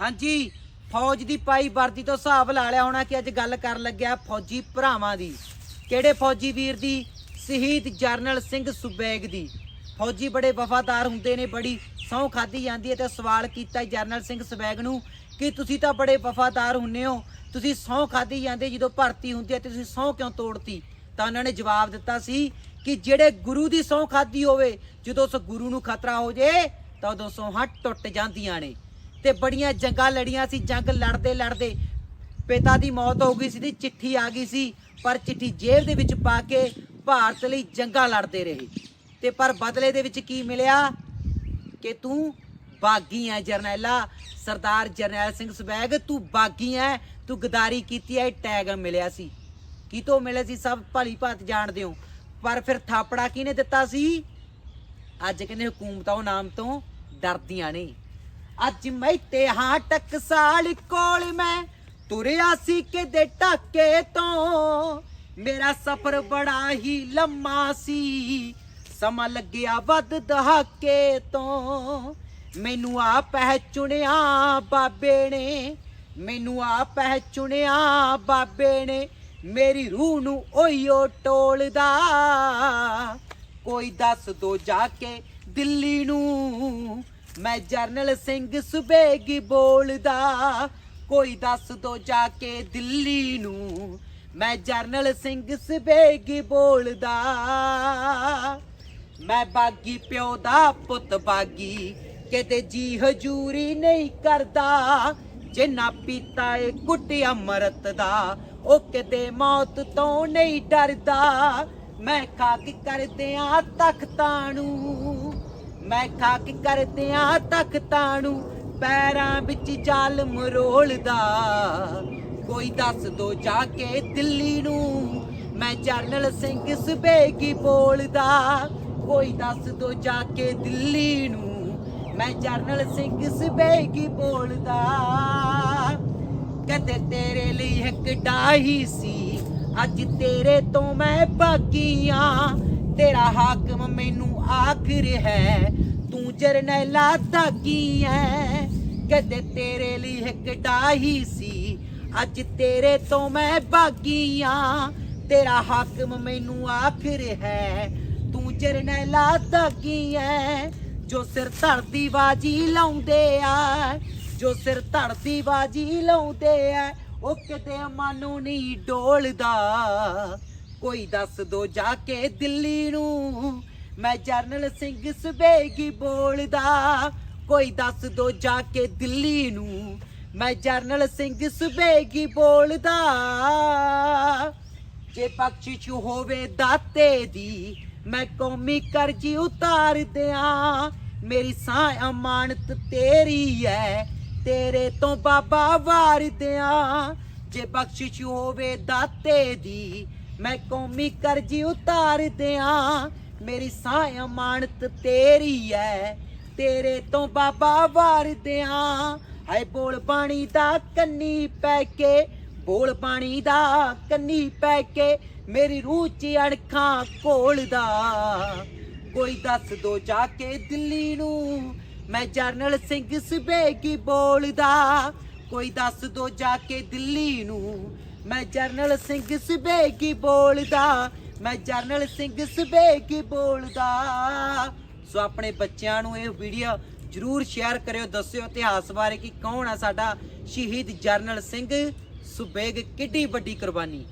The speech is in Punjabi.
ਹਾਂਜੀ, ਫੌਜ ਦੀ ਪਾਈ ਵਰਦੀ ਤੋਂ ਹਿਸਾਬ ਲਾ ਲਿਆ ਹੋਣਾ ਕਿ ਅੱਜ ਗੱਲ ਕਰਨ ਲੱਗਿਆ ਫੌਜੀ ਭਰਾਵਾਂ ਦੀ। ਕਿਹੜੇ ਫੌਜੀ ਵੀਰ ਦੀ? ਸ਼ਹੀਦ ਜਰਨਲ ਸਿੰਘ ਸੁਬੈਗ ਦੀ। ਫੌਜੀ ਬੜੇ ਵਫਾਦਾਰ ਹੁੰਦੇ ਨੇ, ਬੜੀ ਸਹੁੰ ਖਾਦੀ ਜਾਂਦੀ ਹੈ ਤੇ ਸਵਾਲ ਕੀਤਾ ਜਰਨਲ ਸਿੰਘ ਸੁਬੈਗ ਨੂੰ ਕਿ ਤੁਸੀਂ ਤਾਂ ਬੜੇ ਵਫਾਦਾਰ ਹੁੰਨੇ ਹੋ, ਤੁਸੀਂ ਸਹੁੰ ਖਾਦੀ ਜਾਂਦੇ ਜਦੋਂ ਭਰਤੀ ਹੁੰਦੀ ਹੈ ਤੇ ਤੁਸੀਂ ਸਹੁੰ ਕਿਉਂ ਤੋੜਤੀ? ਤਾਂ ਉਹਨਾਂ ਨੇ ਜਵਾਬ ਦਿੱਤਾ ਸੀ ਕਿ ਜਿਹੜੇ ਗੁਰੂ ਦੀ ਸਹੁੰ ਖਾਦੀ ਹੋਵੇ, ਜਦੋਂ ਉਸ ਗੁਰੂ ਨੂੰ ਖਤਰਾ ਹੋ ਜੇ, ਤਾਂ ਉਦੋਂ ਸਹੁੰਹਾਂ ਟੁੱਟ ਜਾਂਦੀਆਂ ਨੇ। ਤੇ ਬੜੀਆਂ ਜੰਗਾਂ ਲੜੀਆਂ ਸੀ, ਜੰਗ ਲੜਦੇ ਲੜਦੇ ਪਿਤਾ ਦੀ ਮੌਤ ਹੋ ਗਈ ਸੀ ਤੇ ਚਿੱਠੀ ਆ ਗਈ ਸੀ, ਪਰ ਚਿੱਠੀ ਜੇਲ੍ਹ ਦੇ ਵਿੱਚ ਪਾ ਕੇ ਭਾਰਤ ਲਈ ਜੰਗਾਂ ਲੜਦੇ ਰਹੇ। ਤੇ ਪਰ ਬਦਲੇ ਦੇ ਵਿੱਚ ਕੀ ਮਿਲਿਆ? ਕਿ ਤੂੰ ਬਾਗੀ ਹੈ ਜਰਨੈਲਾ, ਸਰਦਾਰ ਜਰਨੈਲ ਸਿੰਘ ਸਬੈਗ, ਤੂੰ ਬਾਗੀ ਹੈ ਤੂੰ ਗਦਾਰੀ ਕੀਤੀ ਹੈ ਇਹ ਟੈਗ ਮਿਲਿਆ ਸੀ। ਕੀ ਤੋਂ ਮਿਲਿਆ ਸੀ ਸਭ ਭਲੀ ਭਾਤ ਜਾਣਦੇ ਹੋ। ਪਰ ਫਿਰ ਥਾਪੜਾ ਕਿਹਨੇ ਦਿੱਤਾ ਸੀ? ਅੱਜ ਕਹਿੰਦੇ ਹਕੂਮਤਾਂ ਉਹ ਨਾਮ ਤੋਂ ਡਰਦੀਆਂ ਨੇ। ਅੱਜ ਮੈਂ ਤੇ ਹਾਂ ਟਕਸਾਲ ਕੋਲ ਮੈਂ ਤੁਰਿਆ ਸੀ ਕਿਤੇ ਟਾਕੇ ਤੋਂ। ਮੇਰਾ ਸਫ਼ਰ ਬੜਾ ਹੀ ਲੰਮਾ ਸੀ। ਸਮਾਂ ਲੱਗਿਆ ਵੱਧ ਦਹਾਕੇ ਤੋਂ। ਮੈਨੂੰ ਆ ਪਹਿਚੁਣਿਆ ਬਾਬੇ ਨੇ। ਮੈਨੂੰ ਆ ਪਹਿਚੁਣਿਆ ਬਾਬੇ ਨੇ। ਮੇਰੀ ਰੂਹ ਨੂੰ ਓਯੋ ਟੋਲਦਾ। ਕੋਈ ਦੱਸ ਦੋ ਜਾ ਕੇ ਦਿੱਲੀ ਨੂੰ। ਮੈਂ ਜਰਨਲ ਸਿੰਘ ਸੁਬੇਗੀ ਬੋਲਦਾ। ਕੋਈ ਦੱਸ ਦੋ ਜਾ ਕੇ ਦਿੱਲੀ ਨੂੰ। ਮੈਂ ਜਰਨਲ ਸਿੰਘ ਸੁਬੇਗੀ ਬੋਲਦਾ। ਮੈਂ ਬਾਗੀ ਪਿਓ ਦਾ ਪੁੱਤ ਬਾਗੀ, ਕਿਤੇ ਜੀ ਹਜੂਰੀ ਨਹੀਂ ਕਰਦਾ। ਜਿੰਨਾ ਪੀਤਾ ਏ ਕੁੱਟ ਅਮਰਤ ਦਾ, ਉਹ ਕਿਤੇ ਮੌਤ ਤੋਂ ਨਹੀਂ ਡਰਦਾ। ਮੈਂ ਖਾਕ ਕਰਦਿਆਂ ਤਖਤਾਂ ਨੂੰ। ਮੈਂ ਖਾਕ ਕਰਦਿਆਂ ਤਖਤਾਂ ਨੂੰ ਪੈਰਾਂ ਵਿੱਚ ਜਾਲ ਮਰੋਲਦਾ ਕੋਈ ਦੱਸ ਦੋ ਜਾ ਕੇ ਦਿੱਲੀ ਨੂੰ, ਮੈਂ ਜਰਨਲ ਸਿੰਘ ਸੁਬੇਗੀ ਬੋਲਦਾ। ਕੋਈ ਦੱਸ ਦੋ ਜਾ ਕੇ ਦਿੱਲੀ ਨੂੰ, ਮੈਂ ਜਰਨਲ ਸਿੰਘ ਸੁਬੇਗੀ ਬੋਲਦਾ। ਕਦੇ ਤੇਰੇ ਲਈ ਇੱਕ ਡਾਹੀ ਸੀ, ਅੱਜ ਤੇਰੇ ਤੋਂ ਮੈਂ ਬਾਗੀਆਂ ਤੇਰਾ ਹਾਕਮ ਮੈਨੂੰ ਆਖਰ ਹੈ, ਤੂੰ ਜਰਨੈਲਾ ਦਾਗੀ ਐ। ਕਦੇ ਤੇਰੇ ਲਈ ਇੱਕ ਡਾਹੀ ਸੀ, ਅੱਜ ਤੇਰੇ ਤੋਂ ਮੈਂ ਬਾਗੀਆਂ ਤੇਰਾ ਹਾਕਮ ਮੈਨੂੰ ਆਖਰ ਹੈ, ਤੂੰ ਜਰਨੈਲਾ ਦਾਗੀ ਐ। ਜੋ ਸਿਰ ਧਰਦੀ ਬਾਜੀ ਲਾਉਂਦੇ ਆ, ਜੋ ਸਿਰ ਧਰਦੀ ਬਾਜੀ ਲਾਉਂਦੇ ਆ, ਉਹ ਕਿਤੇ ਮਨ ਨੂੰ ਨਹੀਂ ਡੋਲਦਾ। ਕੋਈ ਦੱਸ ਦੋ ਜਾ ਕੇ ਦਿੱਲੀ ਨੂੰ। ਮੈਂ ਜਰਨਲ ਸਿੰਘ ਸੁਬੇਗੀ ਬੋਲਦਾ, ਕੋਈ ਦੱਸ ਦੋ ਜਾ ਕੇ ਦਿੱਲੀ ਨੂੰ। ਮੈਂ ਜਰਨਲ ਸਿੰਘ ਸੁਬੇਗੀ ਬੋਲਦਾ। ਜੇ ਬਖਸ਼ਿਸ਼ ਹੋਵੇ ਦਾਤੇ ਦੀ, ਮੈਂ ਕੌਮੀ ਕਰਜ਼ੀ ਉਤਾਰ ਦਿਆਂ। ਮੇਰੀ ਸਾਹ ਅਮਾਨਤ ਤੇਰੀ ਐ, ਤੇਰੇ ਤੋਂ ਬਾਬਾ ਵਾਰ ਦਿਆਂ। ਜੇ ਬਖਸ਼ਿਸ਼ ਹੋਵੇ ਦਾਤੇ ਦੀ ਮੈਂ ਕੌਮੀ ਕਰਜ਼ੀ ਉਤਾਰ ਦਿਆਂ। ਮੇਰੀ ਸਾਹ ਅਮਾਨਤ ਤੇਰੀ ਐ। ਤੇਰੇ ਤੋਂ ਬਾਬਾ ਵਾਰ ਦਿਆਂ। ਹਾਏ, ਬੋਲ ਪਾਣੀ ਦਾ ਕੰਨੀ ਪੈ ਕੇ, ਬੋਲ ਪਾਣੀ ਦਾ ਕੰਨੀ ਪੈ ਕੇ ਮੇਰੀ ਰੂਹ 'ਚ ਅਣਖਾਂ ਘੋਲਦਾ ਕੋਈ ਦੱਸ ਦੋ ਜਾ ਕੇ ਦਿੱਲੀ ਨੂੰ, ਮੈਂ ਜਰਨਲ ਸਿੰਘ ਸੁਬੇਗੀ ਬੋਲਦਾ। ਕੋਈ ਦੱਸ ਦੋ ਜਾ ਕੇ ਦਿੱਲੀ ਨੂੰ ਮੈਂ ਜਰਨਲ ਸਿੰਘ ਸੁਬੇਗੀ ਬੋਲਦਾ, ਮੈਂ ਜਰਨਲ ਸਿੰਘ ਸੁਬੇਗੀ ਬੋਲਦਾ। ਸੋ ਆਪਣੇ ਬੱਚਿਆਂ ਨੂੰ ਇਹ ਵੀਡੀਓ ਜਰੂਰ ਸ਼ੇਅਰ ਕਰਿਓ, ਦੱਸਿਓ ਇਤਿਹਾਸ ਬਾਰੇ ਕਿ ਕੌਣ ਆ ਸਾਡਾ ਸ਼ਹੀਦ ਜਰਨਲ ਸਿੰਘ ਸੁਬੇਗ ਕਿੱਡੀ ਵੱਡੀ ਕੁਰਬਾਨੀ।